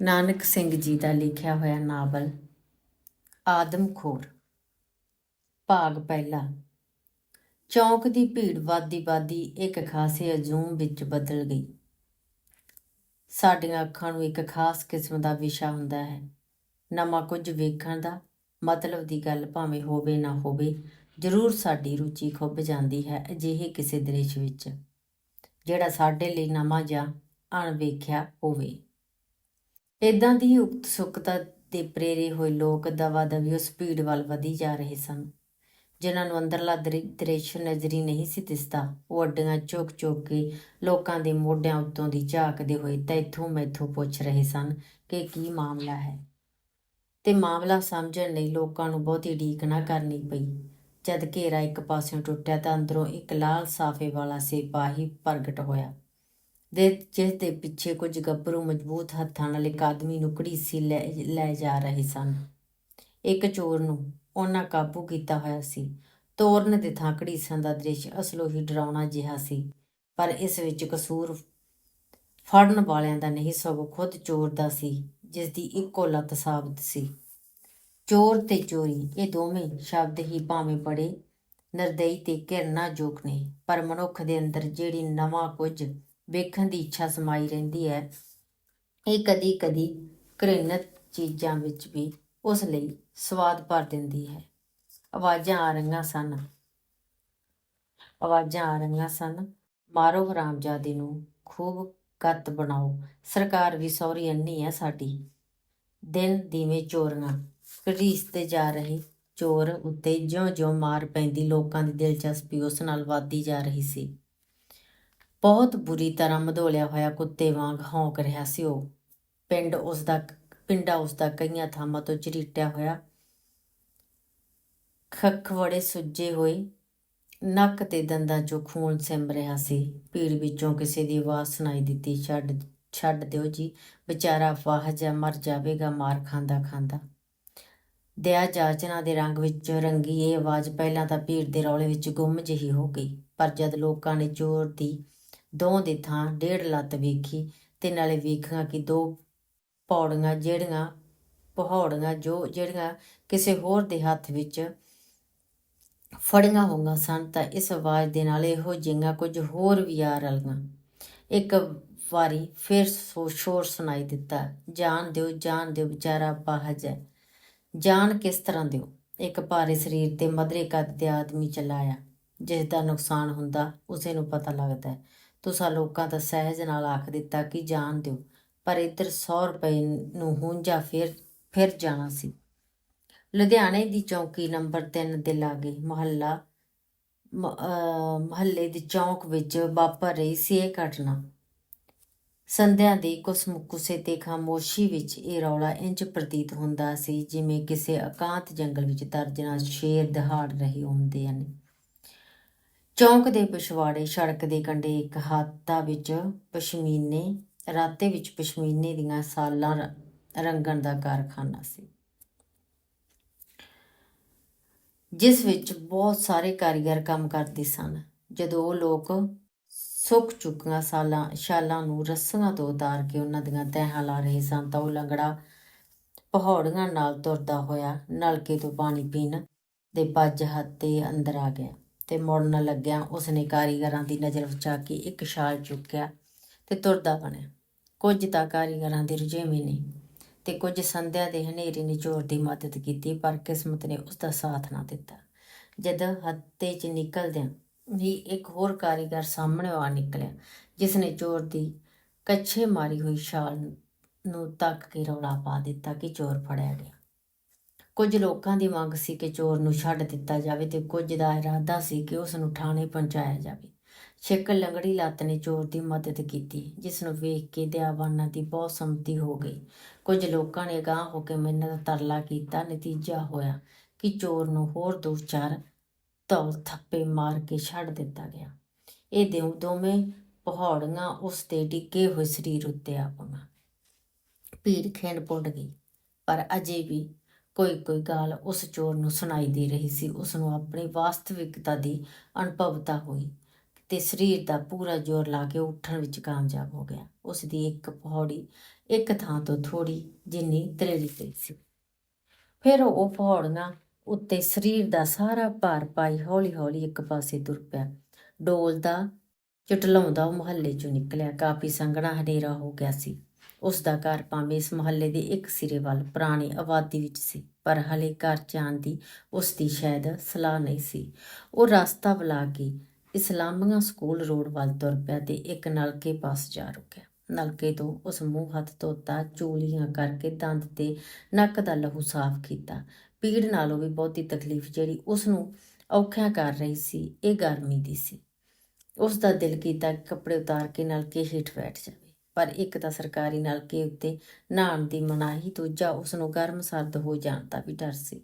ਨਾਨਕ ਸਿੰਘ ਜੀ ਦਾ ਲਿਖਿਆ ਹੋਇਆ ਨਾਵਲ ਆਦਮਖੋਰ ਭਾਗ ਪਹਿਲਾ। ਚੌਂਕ ਦੀ ਭੀੜ ਵਾਦੀ ਵਾਦੀ ਇੱਕ ਖਾਸੇ ਅਜ਼ੂਮ ਵਿੱਚ ਬਦਲ ਗਈ। ਸਾਡੀਆਂ ਅੱਖਾਂ ਨੂੰ ਇੱਕ ਖਾਸ ਕਿਸਮ ਦਾ ਵਿਸ਼ਾ ਹੁੰਦਾ ਹੈ। ਨਵਾਂ ਕੁਝ ਵੇਖਣ ਦਾ ਮਤਲਬ ਦੀ ਗੱਲ ਭਾਵੇਂ ਹੋਵੇ ਨਾ ਹੋਵੇ, ਜ਼ਰੂਰ ਸਾਡੀ ਰੁਚੀ ਖੁੱਭ ਜਾਂਦੀ ਹੈ ਅਜਿਹੇ ਕਿਸੇ ਦ੍ਰਿਸ਼ ਵਿੱਚ, ਜਿਹੜਾ ਸਾਡੇ ਲਈ ਨਵਾਂ ਜਾਂ ਅਣਵੇਖਿਆ ਹੋਵੇ। ਇਦਾਂ ਦੀ ਉਤਸੁਕਤਾ ਦੇ ਪ੍ਰੇਰੇ ਹੋਏ ਲੋਕ ਦਵਾ ਦਵੀ ਉਸ ਭੀੜ ਵੱਲ ਵਧੀ ਜਾ ਰਹੇ ਸਨ। ਜਿਨ੍ਹਾਂ ਨੂੰ ਅੰਦਰਲਾ ਦ੍ਰਿ- ਦ੍ਰਿਸ਼ ਨਜ਼ਰੀ ਨਹੀਂ ਸੀ ਦਿਸਦਾ, ਉਹ ਅੱਡੀਆਂ ਚੁੱਕ ਚੁੱਕ ਕੇ ਲੋਕਾਂ ਦੇ ਮੋਢਿਆਂ ਉੱਤੋਂ ਦੀ ਝਾਕਦੇ ਹੋਏ ਤੈਥੋਂ ਮੈਥੋਂ ਪੁੱਛ ਰਹੇ ਸਨ ਕਿ ਕੀ ਮਾਮਲਾ ਹੈ। ਤੇ ਮਾਮਲਾ ਸਮਝਣ ਲਈ ਲੋਕਾਂ ਨੂੰ ਬਹੁਤੀ ਢੀਕ ਨਾ ਕਰਨੀ ਪਈ। ਜਦ ਘੇਰਾ ਇੱਕ ਪਾਸਿਓਂ ਟੁੱਟਿਆ ਤਾਂ ਅੰਦਰੋਂ ਇੱਕ ਲਾਲ ਸਾਫੇ ਵਾਲਾ ਸਿਪਾਹੀ ਪ੍ਰਗਟ ਹੋਇਆ। ਦੇ ਜਿਸ ਦੇ ਪਿੱਛੇ ਕੁਝ ਗੱਭਰੂ ਮਜ਼ਬੂਤ ਹੱਥਾਂ ਨਾਲ ਇੱਕ ਆਦਮੀ ਨੂੰ ਘੜੀਸੀ ਲੈ ਲੈ ਜਾ ਰਹੇ ਸਨ। ਇੱਕ ਚੋਰ ਨੂੰ ਉਹਨਾਂ ਕਾਬੂ ਕੀਤਾ ਹੋਇਆ ਸੀ। ਤੋਰਨ ਦੇ ਥਾਂ ਘੜੀਸਾਂ ਦਾ ਦ੍ਰਿਸ਼ ਅਸਲੋਂ ਹੀ ਡਰਾਉਣਾ ਜਿਹਾ ਸੀ, ਪਰ ਇਸ ਵਿੱਚ ਕਸੂਰ ਫੜਨ ਵਾਲਿਆਂ ਦਾ ਨਹੀਂ, ਸਗੋਂ ਖੁਦ ਚੋਰ ਦਾ ਸੀ, ਜਿਸ ਦੀ ਇੱਕੋ ਲੱਤ ਸਾਬਤ ਸੀ। ਚੋਰ ਤੇ ਚੋਰੀ, ਇਹ ਦੋਵੇਂ ਸ਼ਬਦ ਹੀ ਭਾਵੇਂ ਬੜੇ ਨਿਰਦਈ ਤੇ ਘਿਰਨਾਯੋਗ ਨੇ, ਪਰ ਮਨੁੱਖ ਦੇ ਅੰਦਰ ਜਿਹੜੀ ਨਵਾਂ ਕੁਝ ਵੇਖਣ ਦੀ ਇੱਛਾ ਸਮਾਈ ਰਹਿੰਦੀ ਹੈ। ਇਹ ਕਦੀ-ਕਦੀ ਘ੍ਰਿਣਤ ਚੀਜ਼ਾਂ ਵਿੱਚ ਵੀ ਉਸ ਲਈ ਸਵਾਦ ਭਰ ਦਿੰਦੀ ਹੈ। ਆਵਾਜ਼ਾਂ ਆ ਰਹੀਆਂ ਸਨ। ਆਵਾਜ਼ਾਂ ਆ ਰਹੀਆਂ ਸਨ। ਮਾਰੋ ਹਰਾਮਜ਼ਾਦੇ ਨੂੰ ਖੂਬ ਗੱਤ ਬਣਾਓ। ਸਰਕਾਰ ਵੀ ਸੌਰੀ ਅੰਨੀ ਹੈ ਸਾਡੀ। ਦਿਨ ਦੀਵੇਂ ਚੋਰੀਆਂ ਘੜੀਸਦੇ ਜਾ ਰਹੇ ਚੋਰ ਉੱਤੇ ਜਿਉਂ-ਜਿਉਂ ਮਾਰ ਪੈਂਦੀ, ਲੋਕਾਂ ਦੀ ਦਿਲਚਸਪੀ ਉਸ ਨਾਲ ਵੱਧਦੀ ਜਾ ਰਹੀ ਸੀ। ਬਹੁਤ ਬੁਰੀ ਤਰ੍ਹਾਂ ਮਧੋਲਿਆ ਹੋਇਆ ਕੁੱਤੇ ਵਾਂਗ ਹੌਂਕ ਰਿਹਾ ਸੀ ਉਹ। ਪਿੰਡ ਉਸ ਦਾ ਪਿੰਡਾ ਉਸ ਦਾ ਕਈਆਂ ਥਾਵਾਂ ਤੋਂ ਝਰੀਟਿਆ ਹੋਇਆ। ਖਖਵੜੇ ਸੁੱਜੇ ਹੋਏ, ਨੱਕ ਤੇ ਦੰਦਾਂ 'ਚੋਂ ਖੂਨ ਸਿਮ ਰਿਹਾ ਸੀ। ਭੀੜ ਵਿੱਚੋਂ ਕਿਸੇ ਦੀ ਆਵਾਜ਼ ਸੁਣਾਈ ਦਿੱਤੀ, ਛੱਡ ਛੱਡ ਦਿਓ ਜੀ, ਵਿਚਾਰਾ ਫਾਹ ਜਾ ਮਰ ਜਾਵੇਗਾ ਮਾਰ ਖਾਂਦਾ ਖਾਂਦਾ। ਦਇਆ ਜਾਚਨਾ ਦੇ ਰੰਗ ਵਿੱਚ ਰੰਗੀ ਇਹ ਆਵਾਜ਼ ਪਹਿਲਾਂ ਤਾਂ ਭੀੜ ਦੇ ਰੌਲੇ ਵਿੱਚ ਗੁੰਮ ਜਿਹੀ ਹੋ ਗਈ, ਪਰ ਜਦ ਲੋਕਾਂ ਨੇ ਜ਼ੋਰ ਦੀ ਦੋ ਦੀ ਥਾਂ ਡੇਢ ਲੱਤ ਵੇਖੀ ਤੇ ਨਾਲੇ ਵੇਖਾਂ ਕਿ ਦੋ ਪੌੜੀਆਂ ਜਿਹੜੀਆਂ, ਪਹਾੜੀਆਂ ਜੋ ਜਿਹੜੀਆਂ ਕਿਸੇ ਹੋਰ ਦੇ ਹੱਥ ਵਿੱਚ ਫੜੀਆਂ ਹੋਈਆਂ ਸਨ ਤਾਂ ਇਸ ਆਵਾਜ਼ ਦੇ ਨਾਲ ਇਹੋ ਜਿਹੀਆਂ ਕੁਝ ਹੋਰ ਵੀ ਆ ਰਲੀਆਂ ਇੱਕ ਵਾਰੀ ਫਿਰ ਸੋ ਸ਼ੋਰ ਸੁਣਾਈ ਦਿੱਤਾ ਜਾਨ ਦਿਓ ਜਾਨ ਦਿਓ, ਵਿਚਾਰਾ ਬਾਹਜ ਹੈ। ਜਾਨ ਕਿਸ ਤਰ੍ਹਾਂ ਦਿਓ? ਇੱਕ ਭਾਰੇ ਸਰੀਰ ਤੇ ਮਧਰੇ ਕੱਦ ਦੇ ਆਦਮੀ ਚਲਾਇਆ, ਜਿਸ ਦਾ ਨੁਕਸਾਨ ਹੁੰਦਾ ਉਸੇ ਨੂੰ ਪਤਾ ਲੱਗਦਾ ਹੈ। ਤੁਸਾਂ ਲੋਕਾਂ ਤਾਂ ਸਹਿਜ ਨਾਲ ਆਖ ਦਿੱਤਾ ਕਿ ਜਾਣ ਦਿਓ, ਪਰ ਇੱਧਰ 100 ਰੁਪਏ ਨੂੰ ਹੁੰਜਾ ਫਿਰ ਫਿਰ ਜਾਣਾ ਸੀ। ਲੁਧਿਆਣੇ ਦੀ ਚੌਂਕੀ ਨੰਬਰ 3 ਦੇ ਲਾਗੇ ਮੁਹੱਲਾ ਮੁਹੱਲੇ ਦੀ ਚੌਂਕ ਵਿੱਚ ਵਾਪਰ ਰਹੀ ਸੀ ਇਹ ਘਟਨਾ। ਸੰਧਿਆ ਦੀ ਕੁਸਮੁਕੁਸੇ ਤੇ ਖਾਮੋਸ਼ੀ ਵਿੱਚ ਇਹ ਰੌਲਾ ਇੰਜ ਪ੍ਰਤੀਤ ਹੁੰਦਾ ਸੀ ਜਿਵੇਂ ਕਿਸੇ ਇਕਾਂਤ ਜੰਗਲ ਵਿੱਚ ਦਰਜਨਾਂ ਸ਼ੇਰ ਦਹਾੜ ਰਹੇ ਹੁੰਦੇ ਹਨ। ਚੌਂਕ ਦੇ ਪਿਛਵਾੜੇ ਸੜਕ ਦੇ ਕੰਢੇ ਇੱਕ ਹਾਤਾ ਵਿੱਚ ਪਸ਼ਮੀਨੇ, ਰਾਤੇ ਵਿੱਚ ਪਸ਼ਮੀਨੇ ਦੀਆਂ ਸਾਲਾਂ ਰੰਗਣ ਦਾ ਕਾਰਖਾਨਾ ਸੀ। ਜਿਸ ਵਿੱਚ ਬਹੁਤ ਸਾਰੇ ਕਾਰੀਗਰ ਕੰਮ ਕਰਦੇ ਸਨ। ਜਦੋਂ ਉਹ ਲੋਕ ਸੁੱਕ ਚੁੱਕੀਆਂ ਸਾਲਾਂ, ਸ਼ਾਲਾਂ ਨੂੰ ਰੱਸੀਆਂ ਤੋਂ ਉਤਾਰ ਕੇ ਉਹਨਾਂ ਦੀਆਂ ਤਹਿਾਂ ਲਾ ਰਹੇ ਸਨ, ਤਾਂ ਉਹ ਲੰਗੜਾ ਪਹਾੜੀਆਂ ਨਾਲ ਤੁਰਦਾ ਹੋਇਆ ਨਲਕੇ ਤੋਂ ਪਾਣੀ ਪੀਣ ਦੇ ਪੱਜ ਹੱਥ ਅੰਦਰ ਆ ਗਿਆ। ਤੇ ਮੁੜਨ ਲੱਗਿਆ ਉਸਨੇ ਕਾਰੀਗਰਾਂ ਦੀ ਨਜ਼ਰ ਬਚਾ ਕੇ ਇੱਕ ਛਾਲ ਚੁੱਕਿਆ ਤੇ ਤੁਰਦਾ ਬਣਿਆ। ਕੁਝ ਤਾਂ ਕਾਰੀਗਰਾਂ ਦੇ ਰੁਝੇਵੇਂ ਨਹੀਂ ਤੇ ਕੁਝ ਸੰਧਿਆ ਦੇ ਹਨੇਰੇ ਨਿਚੋੜ ਦੀ ਮਦਦ ਕੀਤੀ, ਪਰ ਕਿਸਮਤ ਨੇ ਉਸ ਦਾ ਸਾਥ ਨਾ ਦਿੱਤਾ। ਜਦ ਹੱਤੇ 'ਚ ਨਿਕਲਦਿਆਂ ਹੀ ਇੱਕ ਹੋਰ ਕਾਰੀਗਰ ਸਾਹਮਣੇ ਆ ਨਿਕਲਿਆ ਜਿਸ ਨੇ ਚੋਰ ਦੀ ਕੱਛੇ ਮਾਰੀ ਹੋਈ ਛਾਲ ਨੂੰ ਤੱਕ ਕੇ ਰੌਲਾ ਪਾ ਦਿੱਤਾ ਕਿ ਚੋਰ ਫੜਿਆ ਗਿਆ। ਕੁਝ ਲੋਕਾਂ ਦੀ ਮੰਗ ਸੀ ਕਿ ਚੋਰ ਨੂੰ ਛੱਡ ਦਿੱਤਾ ਜਾਵੇ ਤੇ ਕੁਝ ਦਾ ਇਰਾਦਾ ਸੀ ਕਿ ਉਸ ਨੂੰ ਥਾਣੇ ਪਹੁੰਚਾਇਆ ਜਾਵੇ। ਛਿੱਕ ਲੰਗੜੀ ਲੱਤ ਨੇ ਚੋਰ ਦੀ ਮਦਦ ਕੀਤੀ, ਜਿਸ ਨੂੰ ਵੇਖ ਕੇ ਦਿਆਵਾਨਾਂ ਦੀ ਬਹੁਤ ਸੰਮਤੀ ਹੋ ਗਈ। ਕੁਝ ਲੋਕਾਂ ਨੇ ਗਾਂਹ ਹੋ ਕੇ ਮਿੰਨਤ ਤਰਲਾ ਕੀਤਾ। ਨਤੀਜਾ ਹੋਇਆ ਕਿ ਚੋਰ ਨੂੰ ਹੋਰ ਦੋ ਚਾਰ ਧੌਲ ਥੱਪੇ ਮਾਰ ਕੇ ਛੱਡ ਦਿੱਤਾ ਗਿਆ। ਇਹ ਦਿਉ ਦੋਵੇਂ ਪਹਾੜੀਆਂ ਉਸ ਦੇ ਡਿੱਗੇ ਹੋਏ ਸਰੀਰ ਉੱਤੇ ਆ ਪੀੜ ਭੀੜ ਖਿੰਡ ਪੁੱਟ ਗਈ, ਪਰ ਅਜੇ ਵੀ ਕੋਈ ਕੋਈ ਗੱਲ ਉਸ ਚੋਰ ਨੂੰ ਸੁਣਾਈ ਦੇ ਰਹੀ ਸੀ। ਉਸ ਨੂੰ ਆਪਣੀ ਵਾਸਤਵਿਕਤਾ ਦੀ ਅਨੁਭਵਤਾ ਹੋਈ ਤੇ ਸਰੀਰ ਦਾ ਪੂਰਾ ਜ਼ੋਰ ਲਾ ਕੇ ਉੱਠਣ ਵਿੱਚ ਕਾਮਯਾਬ ਹੋ ਗਿਆ। ਉਸ ਦੀ ਇੱਕ ਪੌੜੀ ਇੱਕ ਥਾਂ ਤੋਂ ਥੋੜੀ ਜਿੰਨੀ ਤਰੇੜੀ ਪਈ ਸੀ। ਫਿਰ ਉਹ ਪੌੜੀਆਂ ਉੱਤੇ ਸਰੀਰ ਦਾ ਸਾਰਾ ਭਾਰ ਪਾਈ ਹੌਲੀ-ਹੌਲੀ ਇੱਕ ਪਾਸੇ ਤੁਰ ਪਿਆ। ਡੋਲਦਾ, ਚਟਲਾਉਂਦਾ ਉਹ ਮੁਹੱਲੇ ਚੋਂ ਨਿਕਲਿਆ। ਕਾਫੀ ਸੰਘਣਾ ਹਨੇਰਾ ਹੋ ਗਿਆ ਸੀ। ਉਸ ਦਾ ਘਰ ਭਾਵੇਂ ਇਸ ਮੁਹੱਲੇ ਦੇ ਇੱਕ ਸਿਰੇ ਵੱਲ ਪੁਰਾਣੀ ਆਬਾਦੀ ਵਿੱਚ ਸੀ, ਪਰ ਹਲੇ ਘਰ ਜਾਣ ਦੀ ਉਸ ਦੀ ਸ਼ਾਇਦ ਸਲਾਹ ਨਹੀਂ ਸੀ। ਉਹ ਰਸਤਾ ਬੁਲਾ ਕੇ ਇਸਲਾਮੀਆ ਸਕੂਲ ਰੋਡ ਵੱਲ ਤੁਰ ਪਿਆ ਤੇ ਇੱਕ ਨਲਕੇ ਪਾਸ ਜਾ ਰੁਕਿਆ। ਨਲਕੇ ਤੋਂ ਉਸ ਮੂੰਹ ਹੱਥ ਧੋਤਾ, ਚੋਲੀਆਂ ਕਰਕੇ ਦੰਦ ਤੇ ਨੱਕ ਦਾ ਲਹੂ ਸਾਫ਼ ਕੀਤਾ। ਪੀੜ ਨਾਲੋਂ ਵੀ ਬਹੁਤੀ ਤਕਲੀਫ ਜਿਹੜੀ ਉਸ ਨੂੰ ਔਖਿਆਂ ਕਰ ਰਹੀ ਸੀ, ਇਹ ਗਰਮੀ ਦੀ ਸੀ। ਉਸ ਦਾ ਦਿਲ ਕੀਤਾ ਕੱਪੜੇ ਉਤਾਰ ਕੇ ਨਲਕੇ ਹੇਠ ਬੈਠ ਜਾਵੇ। ਪਰ ਇੱਕ ਤਾਂ ਸਰਕਾਰੀ ਨਲਕੇ ਉੱਤੇ ਨਹਾਉਣ ਦੀ ਮਨਾਹੀ, ਦੂਜਾ ਉਸ ਨੂੰ ਗਰਮ ਸਰਦ ਹੋ ਜਾਣ ਦਾ ਵੀ ਡਰ ਸੀ।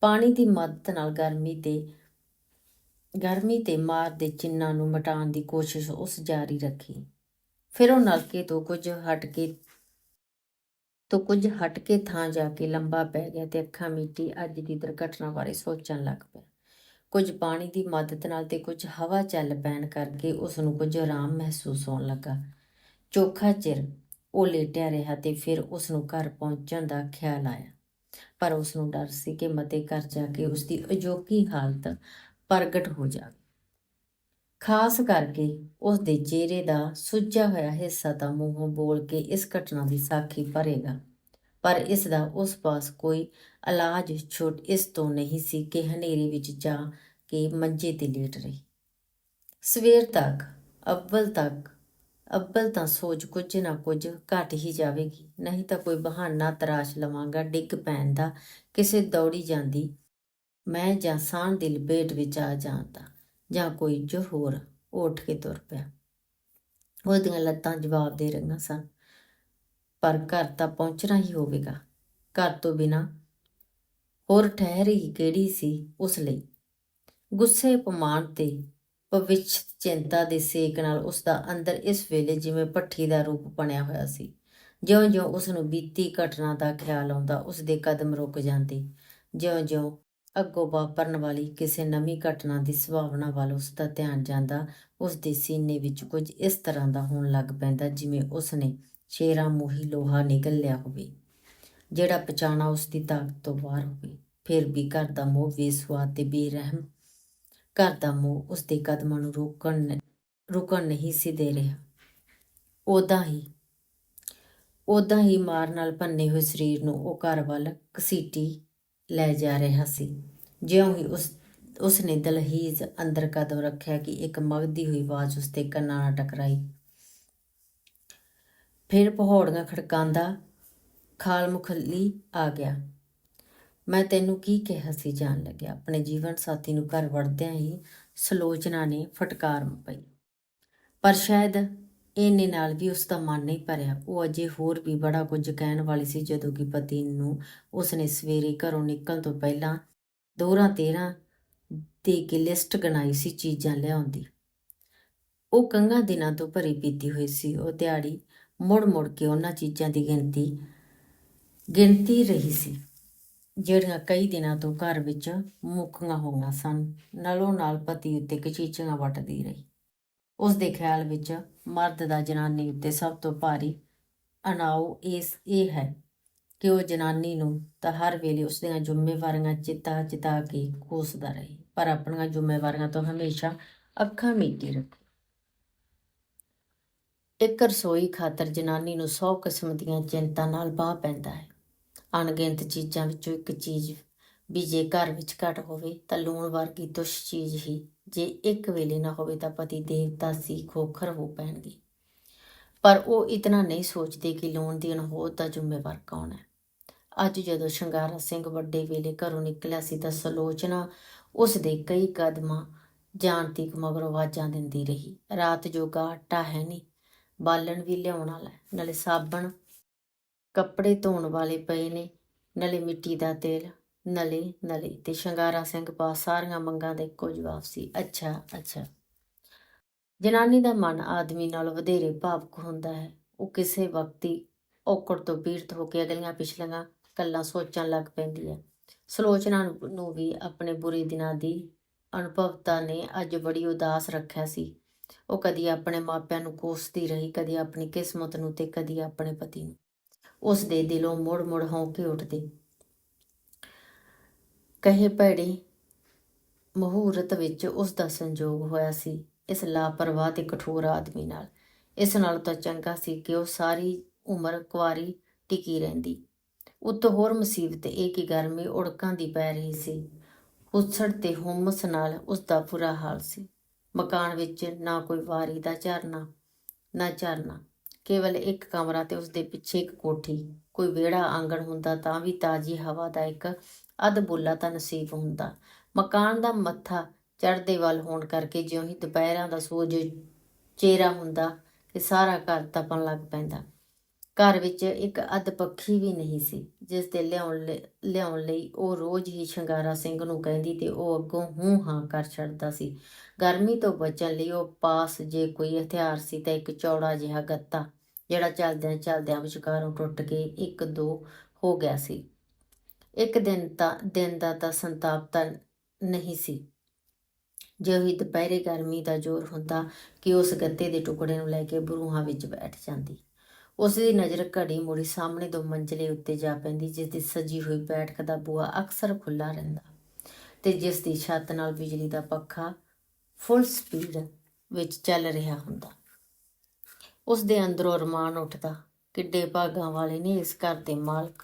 ਪਾਣੀ ਦੀ ਮਦਦ ਨਾਲ ਗਰਮੀ ਤੇ ਗਰਮੀ ਤੇ ਮਾਰ ਦੇ ਚਿੰਨਾਂ ਨੂੰ ਮਿਟਾਉਣ ਦੀ ਕੋਸ਼ਿਸ਼ ਉਸ ਜਾਰੀ ਰੱਖੀ। ਫਿਰ ਉਹ ਨਲਕੇ ਤੋਂ ਕੁਝ ਹਟ ਕੇ, ਤੋਂ ਕੁਝ ਹਟ ਕੇ ਥਾਂ ਜਾ ਕੇ ਲੰਬਾ ਪੈ ਗਿਆ ਤੇ ਅੱਖਾਂ ਮੀਟੀ ਅੱਜ ਦੀ ਦੁਰਘਟਨਾ ਬਾਰੇ ਸੋਚਣ ਲੱਗ ਪਿਆ। ਕੁਝ ਪਾਣੀ ਦੀ ਮਦਦ ਨਾਲ ਤੇ ਕੁਝ ਹਵਾ ਚੱਲ ਪੈਣ ਕਰਕੇ ਉਸ ਨੂੰ ਕੁਝ ਆਰਾਮ ਮਹਿਸੂਸ ਹੋਣ ਲੱਗਾ। ਚੋਖਾ ਚਿਰ ਉਹ ਲੇਟਿਆ ਰਿਹਾ ਤੇ ਫਿਰ ਉਸ ਨੂੰ ਘਰ ਪਹੁੰਚਣ ਦਾ ਖਿਆਲ ਆਇਆ। ਪਰ ਉਸ ਨੂੰ ਡਰ ਸੀ ਕਿ ਮਤੇ ਘਰ ਜਾ ਕੇ ਉਸ ਦੀ ਅਜੋਕੀ ਹਾਲਤ ਪ੍ਰਗਟ ਹੋ ਜਾਵੇ। ਖਾਸ ਕਰਕੇ ਉਸ ਦੇ ਚਿਹਰੇ ਦਾ ਸੁੱਜਾ ਹੋਇਆ ਹਿੱਸਾ ਤਾਂ ਮੂੰਹੋਂ ਬੋਲ ਕੇ ਇਸ ਘਟਨਾ ਦੀ ਸਾਖੀ ਭਰੇਗਾ। ਪਰ ਇਸ ਦਾ ਉਸ ਪਾਸ ਕੋਈ ਇਲਾਜ ਛੁੱਟ ਇਸ ਤੋਂ ਨਹੀਂ ਸੀ ਕਿ ਹਨੇਰੇ ਵਿੱਚ ਜਾ ਕੇ ਮੰਜੇ ਤੇ ਲੇਟ ਰਹੀ। ਸਵੇਰ ਤੱਕ, ਅੱਵਲ ਤੱਕ ਅੱਵਲ ਤਾਂ ਸੋਚ ਕੁਝ ਨਾ ਕੁਝ ਘਟ ਹੀ ਜਾਵੇਗੀ। ਨਹੀਂ ਤਾਂ ਕੋਈ ਬਹਾਨਾ ਤਰਾਸ਼ ਲਵਾਂਗਾ, ਡਿੱਗ ਪੈਣ ਦਾ, ਕਿਸੇ ਦੌੜੀ ਜਾਂਦੀ। ਮੈਂ ਜਾਂ ਸਾਂ ਦਿਲ ਬੇਟ ਵਿੱਚ ਆ ਜਾਂਦਾ ਜਾਂ ਕੋਈ ਜੋ ਹੋਰ ਉੱਠ ਕੇ ਤੁਰ ਪਿਆ। ਉਹਦੀਆਂ ਲੱਤਾਂ ਜਵਾਬ ਦੇ ਰਹੀਆਂ ਸਨ। ਪਰ ਘਰ ਤਾਂ ਪਹੁੰਚਣਾ ਹੀ ਹੋਵੇਗਾ। ਘਰ ਤੋਂ ਬਿਨਾ ਹੋਰ ਠਹਿਰ ਹੀ ਕਿਹੜੀ ਸੀ ਉਸ ਲਈ? ਗੁੱਸੇ, ਅਪਮਾਨ ਤੇ ਭਵਿੱਖ ਚਿੰਤਾ ਦੇ ਸੇਕ ਨਾਲ ਉਸ ਦਾ ਅੰਦਰ ਇਸ ਵੇਲੇ ਜਿਵੇਂ ਭੱਠੀ ਦਾ ਰੂਪ ਬਣਿਆ ਹੋਇਆ ਸੀ। ਜਿਉਂ-ਜਿਉਂ ਉਸ ਨੂੰ ਬੀਤੀ ਘਟਨਾ ਦਾ ਖਿਆਲ ਆਉਂਦਾ ਉਸ ਦੇ ਕਦਮ ਰੁਕ ਜਾਂਦੇ। ਜਿਉਂ-ਜਿਉਂ ਅੱਗੋਂ ਵਾਪਰਨ ਵਾਲੀ ਕਿਸੇ ਨਵੀਂ ਘਟਨਾ ਦੀ ਸੰਭਾਵਨਾ ਵੱਲ ਉਸ ਦਾ ਧਿਆਨ ਜਾਂਦਾ ਉਸ ਦੇ ਸੀਨੇ ਵਿੱਚ ਕੁਝ ਇਸ ਤਰ੍ਹਾਂ ਦਾ ਹੋਣ ਲੱਗ ਪੈਂਦਾ ਜਿਵੇਂ ਉਸ ਨੇ ਸ਼ੇਰਾਂ ਮੋਹੀ ਲੋਹਾ ਨਿਗਲ ਲਿਆ ਹੋਵੇ, ਜਿਹੜਾ ਪਛਾਣਾ ਉਸ ਦੀ ਤਾਕਤ ਤੋਂ ਬਾਹਰ ਹੋਵੇ। ਫਿਰ ਵੀ ਘਰ ਦਾ ਮੋਹ ਬੇਸਵਾਦ ਤੇ ਬੇਰਹਿਮ ਘਰ ਦਾ ਮੋਹ ਉਸ ਦੇ ਕਦਮਾਂ ਨੂੰ ਰੋਕਣ ਰੁਕਣ ਨਹੀਂ ਸੀ ਦੇ ਰਿਹਾ। ਉਦਾਂ ਹੀ ਉਦਾਂ ਹੀ ਮਾਰ ਨਾਲ ਭੰਨੇ ਹੋਏ ਸਰੀਰ ਨੂੰ ਉਹ ਘਰ ਵੱਲ ਘਸੀਟੀ ਲੈ ਜਾ ਰਿਹਾ ਸੀ। ਜਿਉਂ ਹੀ ਉਸ ਉਸ ਨੇ ਦਲਹੀਜ਼ ਅੰਦਰ ਕਦਮ ਰੱਖਿਆ ਕਿ ਇੱਕ ਮਗਦੀ ਹੋਈ ਆਵਾਜ਼ ਉਸ ਦੇ ਕੰਨਾਂ ਨਾਲ ਟਕਰਾਈ। ਫਿਰ ਪਹਾੜੀਆਂ ਖੜਕਾਉਂਦਾ ਖਾਲ ਮੁਖੱਲੀ ਆ ਗਿਆ। ਮੈਂ ਤੈਨੂੰ ਕੀ ਕਿਹਾ ਸੀ ਜਾਣ ਲੱਗਿਆ? ਆਪਣੇ ਜੀਵਨ ਸਾਥੀ ਨੂੰ ਘਰ ਵੜਦਿਆਂ ਹੀ ਸਲੋਚਨਾ ਨੇ ਫਟਕਾਰ ਪਈ। ਪਰ ਸ਼ਾਇਦ ਇਹਨੇ ਨਾਲ ਵੀ ਉਸ ਦਾ ਮਨ ਨਹੀਂ ਭਰਿਆ। ਉਹ ਅਜੇ ਹੋਰ ਵੀ ਬੜਾ ਕੁਝ ਕਹਿਣ ਵਾਲੀ ਸੀ, ਜਦੋਂ ਕਿ ਪਤੀ ਨੂੰ ਉਸਨੇ ਸਵੇਰੇ ਘਰੋਂ ਨਿਕਲਣ ਤੋਂ ਪਹਿਲਾਂ ਦੋਹਰਾ ਤੇਰਾ ਦੇ ਕੇ ਲਿਸਟ ਗਣਾਈ ਸੀ ਚੀਜ਼ਾਂ ਲਿਆਉਂਦੀ ਉਹ ਕੰਗਾ ਦਿਨਾਂ ਤੋਂ ਭਰੀ ਪੀਤੀ ਹੋਈ ਸੀ। ਉਹ ਦਿਹਾੜੀ ਮੁੜ ਮੁੜ ਕੇ ਉਹਨਾਂ ਚੀਜ਼ਾਂ ਦੀ ਗਿਣਤੀ ਗਿਣਤੀ ਰਹੀ ਸੀ। ਜਿਹੜੀਆਂ ਕਈ ਦਿਨਾਂ ਤੋਂ ਘਰ ਵਿੱਚ ਮੁੱਕੀਆਂ ਹੋਈਆਂ ਸਨ, ਨਾਲੋਂ ਨਾਲ ਪਤੀ ਉੱਤੇ ਕਚੀਚੀਆਂ ਵੱਟਦੀ ਰਹੀ। ਉਸ ਦੇ ਖਿਆਲ ਵਿੱਚ ਮਰਦ ਦਾ ਜਨਾਨੀ ਉੱਤੇ ਸਭ ਤੋਂ ਭਾਰੀ ਅਨਾਉ ਇਸ, ਇਹ ਹੈ ਕਿ ਉਹ ਜਨਾਨੀ ਨੂੰ ਤਾਂ ਹਰ ਵੇਲੇ ਉਸ ਦੀਆਂ ਜ਼ਿੰਮੇਵਾਰੀਆਂ ਚਿਤਾ ਚਿਤਾ ਕੇ ਕੋਸਦਾ ਰਹੇ, ਪਰ ਆਪਣੀਆਂ ਜ਼ਿੰਮੇਵਾਰੀਆਂ ਤੋਂ ਹਮੇਸ਼ਾ ਅੱਖਾਂ ਮੀਟੀ ਰੱਖੇ। ਇੱਕ ਰਸੋਈ ਖਾਤਰ ਜਨਾਨੀ ਨੂੰ 100 ਕਿਸਮ ਦੀਆਂ ਚਿੰਤਾ ਨਾਲ ਬਾਹ ਪੈਂਦਾ ਹੈ। ਅਣਗਿਣਤ ਚੀਜ਼ਾਂ ਵਿੱਚੋਂ ਇੱਕ ਚੀਜ਼ ਵੀ ਜੇ ਘਰ ਵਿੱਚ ਘਟ ਹੋਵੇ ਤਾਂ ਲੂਣ ਵਰਗੀ ਦੁਸ਼ ਚੀਜ਼ ਹੀ। ਜੇ ਇੱਕ ਵੇਲੇ ਨਾ ਹੋਵੇ ਤਾਂ ਪਤੀ ਦੇਵਤਾ ਸੀ ਖੋਖਰ ਹੋ ਪੈਣਗੇ। ਪਰ ਉਹ ਇਤਨਾ ਨਹੀਂ ਸੋਚਦੇ ਕਿ ਲੂਣ ਦੀ ਅਣਹੋਦ ਦਾ ਜ਼ਿੰਮੇਵਾਰ ਕੌਣ ਹੈ। ਅੱਜ ਜਦੋਂ ਸ਼ਿੰਗਾਰਾ ਸਿੰਘ ਵੱਡੇ ਵੇਲੇ ਘਰੋਂ ਨਿਕਲਿਆ ਸੀ ਤਾਂ ਸਲੋਚਨਾ ਉਸ ਦੇ ਕਈ ਕਦਮਾਂ ਜਾਣ ਤੀਕ ਮਗਰੋਂ ਆਵਾਜ਼ਾਂ ਦਿੰਦੀ ਰਹੀ। ਰਾਤ ਜੋਗਾ ਆਟਾ ਹੈ ਨਹੀਂ, ਬਾਲਣ ਵੀ ਲਿਆਉਣ ਵਾਲਾ ਨਾਲੇ ਸਾਬਣ ਕੱਪੜੇ ਧੋਣ ਵਾਲੇ ਪਏ ਨੇ। ਨਲੇ ਮਿੱਟੀ ਦਾ ਤੇਲ, ਨਲੇ ਨਲੇ ਤੇ ਸ਼ਿੰਗਾਰਾ ਸਿੰਘ ਪਾ ਸਾਰੀਆਂ ਮੰਗਾਂ ਦਾ ਇੱਕੋ ਜਵਾਬ ਸੀ, ਅੱਛਾ ਅੱਛਾ। ਜਨਾਨੀ ਦਾ ਮਨ ਆਦਮੀ ਨਾਲੋਂ ਵਧੇਰੇ ਭਾਵੁਕ ਹੁੰਦਾ ਹੈ। ਉਹ ਕਿਸੇ ਵਕਤੀ ਔਕੜ ਤੋਂ ਪੀੜਤ ਹੋ ਕੇ ਅਗਲੀਆਂ ਪਿਛਲੀਆਂ ਗੱਲਾਂ ਸੋਚਣ ਲੱਗ ਪੈਂਦੀ ਹੈ। ਸਲੋਚਨਾ ਨੂੰ ਨੂੰ ਵੀ ਆਪਣੇ ਬੁਰੇ ਦਿਨਾਂ ਦੀ ਅਨੁਭਵਤਾ ਨੇ ਅੱਜ ਬੜੀ ਉਦਾਸ ਰੱਖਿਆ ਸੀ। ਉਹ ਕਦੀ ਆਪਣੇ ਮਾਪਿਆਂ ਨੂੰ ਕੋਸਦੀ ਰਹੀ, ਕਦੀ ਆਪਣੀ ਕਿਸਮਤ ਨੂੰ ਤੇ ਕਦੀ ਆਪਣੇ ਪਤੀ ਨੂੰ। ਉਸ ਦੇ ਦਿਲੋਂ ਮੁੜ-ਮੁੜ ਹੌਂਕੇ ਉੱਠਦੇ। ਕਹੇ ਭੈੜੀ, ਮਹੂਰਤ ਵਿੱਚ ਉਸ ਦਾ ਸੰਜੋਗ ਹੋਇਆ ਸੀ, ਇਸ ਲਾਪਰਵਾਹ ਤੇ ਕਠੋਰ ਆਦਮੀ ਨਾਲ। ਇਸ ਨਾਲ ਤਾਂ ਚੰਗਾ ਸੀ ਕਿ ਉਹ ਸਾਰੀ ਉਮਰ ਕੁਆਰੀ ਟਿਕੀ ਰਹਿੰਦੀ। ਉੱਤੋਂ ਹੋਰ ਮੁਸੀਬਤ ਇਹ ਕਿ ਗਰਮੀ ਉੜਕਾਂ ਦੀ ਪੈ ਰਹੀ ਸੀ। ਹੁੱਸੜ ਤੇ ਹੁਮਸ ਨਾਲ ਉਸ ਦਾ ਬੁਰਾ ਹਾਲ ਸੀ। ਮਕਾਨ ਵਿੱਚ ਨਾ ਕੋਈ ਵਾਰੀ ਦਾ ਝਰਨਾ, ਨਾ ਝਰਨਾ। ਕੇਵਲ ਇੱਕ ਕਮਰਾ ਤੇ ਉਸ ਦੇ ਪਿੱਛੇ ਇੱਕ ਕੋਠੀ। ਕੋਈ ਵਿਹੜਾ ਆਂਗਣ ਹੁੰਦਾ ਤਾਂ ਵੀ ਤਾਜ਼ੀ ਹਵਾ ਦਾ ਇੱਕ ਅੱਧ ਬੁੱਲਾ ਤਾਂ ਨਸੀਬ ਹੁੰਦਾ। ਮਕਾਨ ਦਾ ਮੱਥਾ ਚੜ੍ਹਦੇ ਵੱਲ ਹੋਣ ਕਰਕੇ ਜਿਉਂ ਹੀ ਦੁਪਹਿਰਾਂ ਦਾ ਸੂਰਜ ਚਿਹਰਾ ਹੁੰਦਾ ਕਿ ਸਾਰਾ ਘਰ ਤਪਣ ਲੱਗ ਪੈਂਦਾ। ਘਰ ਵਿੱਚ ਇੱਕ ਅੱਧ ਪੱਖੀ ਵੀ ਨਹੀਂ ਸੀ, ਜਿਸ 'ਤੇ ਲਿਆਉਣ ਲਈ- ਲਿਆਉਣ ਲਈ ਉਹ ਰੋਜ਼ ਹੀ ਸ਼ਿੰਗਾਰਾ ਸਿੰਘ ਨੂੰ ਕਹਿੰਦੀ ਤੇ ਉਹ ਅੱਗੋਂ ਹੂੰ ਹਾਂ ਕਰ ਛੱਡਦਾ ਸੀ। ਗਰਮੀ ਤੋਂ ਬਚਣ ਲਈ ਉਹ ਪਾਸ ਜੇ ਕੋਈ ਹਥਿਆਰ ਸੀ ਤਾਂ ਇੱਕ ਚੌੜਾ ਜਿਹਾ ਗੱਤਾ ਜਿਹੜਾ ਚੱਲਦਿਆਂ ਚੱਲਦਿਆਂ ਵਿਚਕਾਰੋਂ ਟੁੱਟ ਕੇ ਇੱਕ ਦੋ ਹੋ ਗਿਆ ਸੀ। ਇੱਕ ਦਿਨ ਤਾਂ, ਦਿਨ ਦਾ ਤਾਂ ਸੰਤਾਪ ਤਾਂ ਨਹੀਂ ਸੀ। ਜੇ ਦੁਪਹਿਰੇ ਗਰਮੀ ਦਾ ਜ਼ੋਰ ਹੁੰਦਾ ਕਿ ਉਸ ਗੱਤੇ ਦੇ ਟੁਕੜੇ ਨੂੰ ਲੈ ਕੇ ਬਰੂਹਾਂ ਵਿੱਚ ਬੈਠ ਜਾਂਦੀ। ਉਸ ਦੀ ਨਜ਼ਰ ਘੜੀ ਮੁੜੀ ਸਾਹਮਣੇ ਦੋ ਮੰਜ਼ਲੇ ਉੱਤੇ ਜਾ ਪੈਂਦੀ, ਜਿਸ ਦੀ ਸਜੀ ਹੋਈ ਬੈਠਕ ਦਾ ਬੂਹਾ ਅਕਸਰ ਖੁੱਲਾ ਰਹਿੰਦਾ ਤੇ ਜਿਸ ਦੀ ਛੱਤ ਨਾਲ ਬਿਜਲੀ ਦਾ ਪੱਖਾ ਫੁੱਲ ਸਪੀਡ ਵਿੱਚ ਚੱਲ ਰਿਹਾ ਹੁੰਦਾ। ਉਸ ਦੇ ਅੰਦਰੋਂ ਅਰਮਾਨ ਉੱਠਦਾ। ਕਿੱਡੇ ਭਾਗਾਂ ਵਾਲੇ ਨੇ ਇਸ ਘਰ ਦੇ ਮਾਲਕ।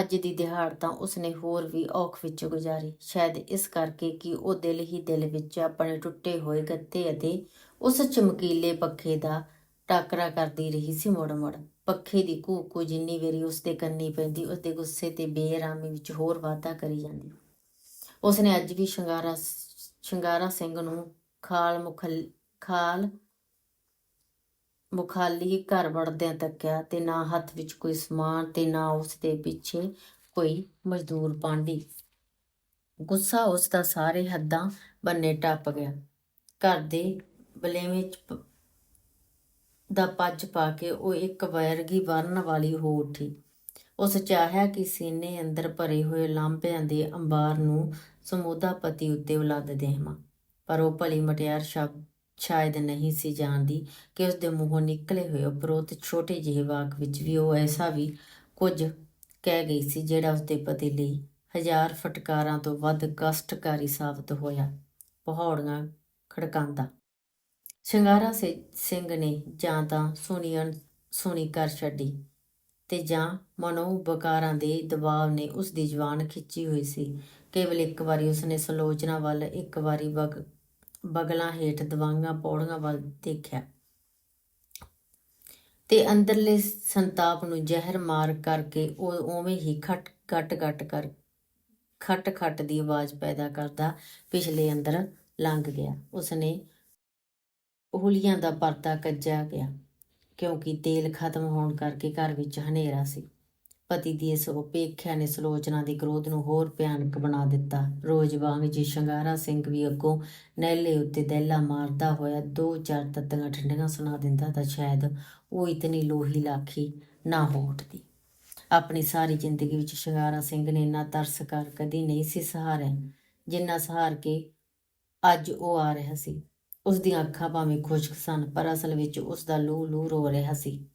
ਅੱਜ ਦੀ ਦਿਹਾੜ ਤਾਂ ਉਸਨੇ ਹੋਰ ਵੀ ਔਖ ਵਿੱਚ ਗੁਜ਼ਾਰੀ। ਸ਼ਾਇਦ ਇਸ ਕਰਕੇ ਕਿ ਉਹ ਦਿਲ ਹੀ ਦਿਲ ਵਿੱਚ ਆਪਣੇ ਟੁੱਟੇ ਹੋਏ ਗੱਤੇ ਅਤੇ ਉਸ ਚਮਕੀਲੇ ਪੱਖੇ ਦਾ ਟਾਕਰਾ ਕਰਦੀ ਰਹੀ ਸੀ ਮੁੜ-ਮੁੜ ਪੱਖੇ ਦੀ ਕੂਕੂ ਜਿੰਨੀ ਵੇਰੀ ਉਸਦੇ ਕੰਨੀ ਪੈਂਦੀ, ਉਸਦੇ ਗੁੱਸੇ ਤੇ ਬੇਰਾਮੀ ਵਿੱਚ ਹੋਰ ਵਾਧਾ ਕਰੀ ਜਾਂਦੀ। ਉਸਨੇ ਅੱਜ ਵੀ ਸ਼ਿੰਗਾਰਾ ਸ਼ਿੰਗਾਰਾ ਸਿੰਘ ਨੂੰ ਖਾਲ ਮੁਖਲ, ਖਾਲ ਮੁਖਾਲੀ ਘਰ ਵੜਦਿਆਂ ਤੱਕਿਆ ਤੇ ਨਾ ਹੱਥ ਵਿੱਚ ਕੋਈ ਸਮਾਨ ਤੇ ਨਾ ਉਸ ਦੇ ਪਿੱਛੇ ਕੋਈ ਮਜ਼ਦੂਰ ਪਾਂਡੀ। ਗੁੱਸਾ ਉਸ ਦਾ ਸਾਰੇ ਹੱਦਾਂ ਬੰਨੇ ਟੱਪ ਗਿਆ। ਘਰ ਦੇ ਬਲੇਵੇਂ ਚ ਦਾ ਪੱਜ ਪਾ ਕੇ ਉਹ ਇੱਕ ਵੈਰਗੀ ਵਰਨ ਵਾਲੀ ਹੋ ਉੱਠੀ। ਉਸ ਚਾਹਿਆ ਕਿ ਸੀਨੇ ਅੰਦਰ ਭਰੇ ਹੋਏ ਲਾਂਭਿਆਂ ਦੇ ਅੰਬਾਰ ਨੂੰ ਸਮੂਦਾ ਪਤੀ ਉੱਤੇ ਉਲੱਦ ਦੇਵਾਂ, ਪਰ ਉਹ ਭਲੀ ਮਟਿਆਰ ਸ਼ਬਦ ਸ਼ਾਇਦ ਨਹੀਂ ਸੀ ਜਾਣਦੀ ਕਿ ਉਸ ਦੇ ਮੂੰਹੋਂ ਨਿਕਲੇ ਹੋਏ ਉਪਰੋਤ ਛੋਟੇ ਜਿਹੇ ਵਾਕ ਵਿੱਚ ਵੀ ਉਹ ਐਸਾ ਵੀ ਕੁਝ ਕਹਿ ਗਈ ਸੀ ਜਿਹੜਾ ਉਸ ਦੇ ਪਤੀ ਲਈ ਹਜ਼ਾਰ ਫਟਕਾਰਾਂ ਤੋਂ ਵੱਧ ਕਸ਼ਟਕਾਰੀ ਸਾਬਤ ਹੋਇਆ। ਪਹਾੜੀਆਂ ਖੜਕਾਂਦਾ ਸ਼ਿੰਗਾਰਾ ਸਿੰਘ ਨੇ ਜਾਂ ਤਾਂ ਸੁਣੀ ਅਣ ਸੁਣੀ ਕਰ ਛੱਡੀ ਤੇ ਜਾਂ ਮਨੋ ਬਕਾਰਾਂ ਦੇ ਦਬਾਅ ਨੇ ਉਸ ਦੀ ਜਵਾਨ ਖਿੱਚੀ ਹੋਈ ਸੀ। ਕੇਵਲ ਇੱਕ ਵਾਰੀ ਉਸਨੇ ਸਲੋਚਨਾ ਵੱਲ ਇੱਕ ਵਾਰੀ ਬਗ ਬਗਲਾਂ ਹੇਠ ਦਵਾਈਆਂ ਪੌੜੀਆਂ ਵੱਲ ਦੇਖਿਆ ਤੇ ਅੰਦਰਲੇ ਸੰਤਾਪ ਨੂੰ ਜ਼ਹਿਰ ਮਾਰ ਕਰਕੇ ਉਹ ਉਵੇਂ ਹੀ ਖਟ ਘਟ ਘਟ ਕਰ ਖਟ ਖਟ ਦੀ ਆਵਾਜ਼ ਪੈਦਾ ਕਰਦਾ ਪਿਛਲੇ ਅੰਦਰ ਲੰਘ ਗਿਆ। ਉਸਨੇ ਉਹਲੀਆਂ ਦਾ ਪਰਦਾ ਕੱਜਿਆ ਗਿਆ ਕਿਉਂਕਿ ਤੇਲ ਖਤਮ ਹੋਣ ਕਰਕੇ ਘਰ ਵਿੱਚ ਹਨੇਰਾ ਸੀ। ਪਤੀ ਦੀ ਇਸ ਉਪੇਖਿਆ ਨੇ ਸਲੋਚਨਾ ਦੇ ਕ੍ਰੋਧ ਨੂੰ ਹੋਰ ਭਿਆਨਕ ਬਣਾ ਦਿੱਤਾ। ਰੋਜ਼ ਵਾਂਗ ਜੀ ਸ਼ਿੰਗਾਰਾ ਸਿੰਘ ਵੀ ਅੱਗੋਂ ਨਹਿਲੇ ਉੱਤੇ ਦਹਿਲਾ ਮਾਰਦਾ ਹੋਇਆ ਦੋ ਚਾਰ ਤੱਤਾਂ ਠੰਡੀਆਂ ਸੁਣਾ ਦਿੰਦਾ ਤਾਂ ਸ਼ਾਇਦ ਉਹ ਇਤਨੀ ਲੋਹੀ ਲਾਖੀ ਨਾ ਹੋ ਉੱਠਦੀ। ਆਪਣੀ ਸਾਰੀ ਜ਼ਿੰਦਗੀ ਵਿੱਚ ਸ਼ਿੰਗਾਰਾ ਸਿੰਘ ਨੇ ਇੰਨਾ ਤਰਸ ਕਰ ਕਦੀ ਨਹੀਂ ਸੀ ਸਹਾਰਿਆ, ਜਿੰਨਾ ਸਹਾਰ ਕੇ ਅੱਜ ਉਹ ਆ ਰਿਹਾ ਸੀ। ਉਸ ਦੀਆਂ ਅੱਖਾਂ ਭਾਵੇਂ ਖੁਸ਼ਕ ਸਨ, ਪਰ ਅਸਲ ਵਿੱਚ ਉਸ ਦਾ ਲੂ ਲੂ ਰੋ ਰਿਹਾ ਸੀ।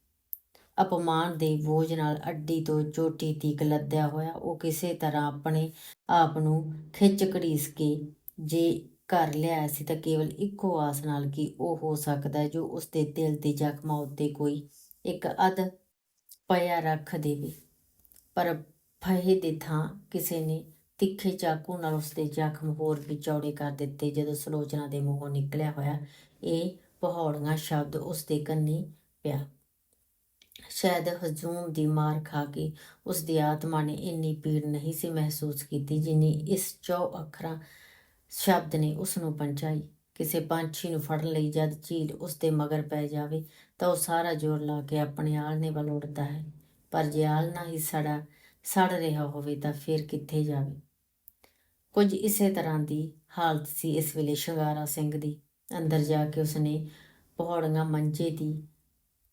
ਅਪਮਾਨ ਦੇ ਬੋਝ ਨਾਲ ਅੱਡੀ ਤੋਂ ਚੋਟੀ ਤੀਕ ਲੱਦਿਆ ਹੋਇਆ, ਉਹ ਕਿਸੇ ਤਰ੍ਹਾਂ ਆਪਣੇ ਆਪ ਨੂੰ ਖਿੱਚ ਘੜੀਸ ਕੇ ਜੇ ਘਰ ਲਿਆਇਆ ਸੀ ਤਾਂ ਕੇਵਲ ਇੱਕੋ ਆਸ ਨਾਲ ਕਿ ਉਹ ਹੋ ਸਕਦਾ ਜੋ ਉਸ ਦੇ ਦਿਲ ਦੇ ਜ਼ਖਮਾਂ ਉੱਤੇ ਕੋਈ ਇੱਕ ਅਧ ਪਿਆ ਰੱਖ ਦੇਵੇ। ਪਰ ਫਹੇ ਦੇ ਥਾਂ ਕਿਸੇ ਨੇ ਤਿੱਖੇ ਚਾਕੂ ਨਾਲ ਉਸ ਦੇ ਜ਼ਖਮ ਹੋਰ ਵੀ ਚੌੜੇ ਕਰ ਦਿੱਤੇ। ਜਦੋਂ ਸਲੋਚਨਾ ਦੇ ਮੂੰਹੋਂ ਨਿਕਲਿਆ ਹੋਇਆ, ਇਹ ਪਹੌੜੀਆਂ ਸ਼ਬਦ ਉਸ ਦੇ ਕੰਨੀ ਪਿਆ। ਸ਼ਾਇਦ ਹਜੂਮ ਦੀ ਮਾਰ ਖਾ ਕੇ ਉਸ ਦੀ ਆਤਮਾ ਨੇ ਇੰਨੀ ਪੀੜ ਨਹੀਂ ਸੀ ਮਹਿਸੂਸ ਕੀਤੀ ਜਿੰਨੀ ਇਸ ਚੌ ਅੱਖਰਾਂ ਸ਼ਬਦ ਨੇ ਉਸ ਨੂੰ ਪਹੁੰਚਾਈ। ਕਿਸੇ ਪੰਛੀ ਨੂੰ ਫੜਨ ਲਈ ਜਦ ਝੀਲ ਉਸ ਦੇ ਮਗਰ ਪੈ ਜਾਵੇ ਤਾਂ ਉਹ ਸਾਰਾ ਜ਼ੋਰ ਲਾ ਕੇ ਆਪਣੇ ਆਲਣੇ ਵੱਲ ਉੱਡਦਾ ਹੈ। ਪਰ ਜੇ ਆਲਣਾ ਹੀ ਸੜਾ, ਸੜ ਰਿਹਾ ਹੋਵੇ ਤਾਂ ਫਿਰ ਕਿੱਥੇ ਜਾਵੇ? ਕੁਝ ਇਸੇ ਤਰ੍ਹਾਂ ਦੀ ਹਾਲਤ ਸੀ ਇਸ ਵੇਲੇ ਸ਼ਿੰਗਾਰਾ ਸਿੰਘ ਦੀ। ਅੰਦਰ ਜਾ ਕੇ ਉਸਨੇ ਪਹਾੜੀਆਂ ਮੰਜੇ ਦੀ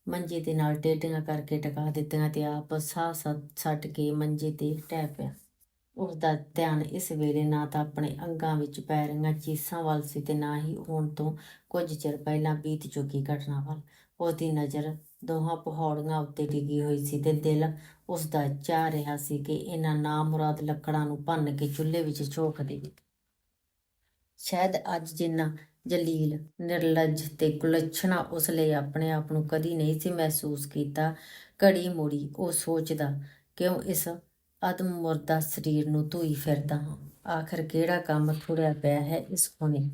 ਮੰਜੇ ਦੇ ਨਾਲ ਟੇਢੀਆਂ ਕਰਕੇ ਟਿਕਾ ਦਿੱਤੀਆਂ ਤੇ ਆਪ ਸਾਹ ਛੱਡ ਕੇ ਮੰਜੇ ਤੇ ਟਹਿ ਪਿਆ। ਉਸ ਦਾ ਧਿਆਨ ਇਸ ਵੇਲੇ ਨਾ ਤਾਂ ਆਪਣੇ ਅੰਗਾਂ ਵਿੱਚ ਪੈ ਰਹੀਆਂ ਚੀਸਾਂ ਵੱਲ ਸੀ ਤੇ ਨਾ ਹੀ ਹੁਣ ਤੋਂ ਕੁਝ ਚਿਰ ਪਹਿਲਾਂ ਬੀਤ ਚੁੱਕੀ ਘਟਨਾ ਵੱਲ। ਉਸ ਦੀ ਨਜ਼ਰ ਦੋਹਾਂ ਪਹਾੜੀਆਂ ਉੱਤੇ ਟਿਕੀ ਹੋਈ ਸੀ ਤੇ ਦਿਲ ਉਸ ਦਾ ਚਾਹ ਰਿਹਾ ਸੀ ਕਿ ਇਹਨਾਂ ਨਾਮੁਰਾਦ ਲੱਕੜਾਂ ਨੂੰ ਭੰਨ ਕੇ ਚੁੱਲ੍ਹੇ ਵਿੱਚ ਝੋਕ ਦੇਵੇ। ਸ਼ਾਇਦ ਅੱਜ ਜਿੰਨਾ ਜਲੀਲ, ਨਿਰਲੱਜ ਤੇ ਕੁਲੱਛਣਾ ਉਸ ਲਈ ਆਪਣੇ ਆਪ ਨੂੰ ਕਦੀ ਨਹੀਂ ਸੀ ਮਹਿਸੂਸ ਕੀਤਾ। ਘੜੀ ਮੁੜੀ ਉਹ ਸੋਚਦਾ, ਕਿਉਂ ਇਸ ਅਦਮ ਮੁਰਦਾ ਸਰੀਰ ਨੂੰ ਧੋਈ ਫਿਰਦਾ ਹਾਂ? ਆਖਰ ਕਿਹੜਾ ਕੰਮ ਥੁੜਿਆ ਪਿਆ ਹੈ ਇਸ ਕੋਨੇ?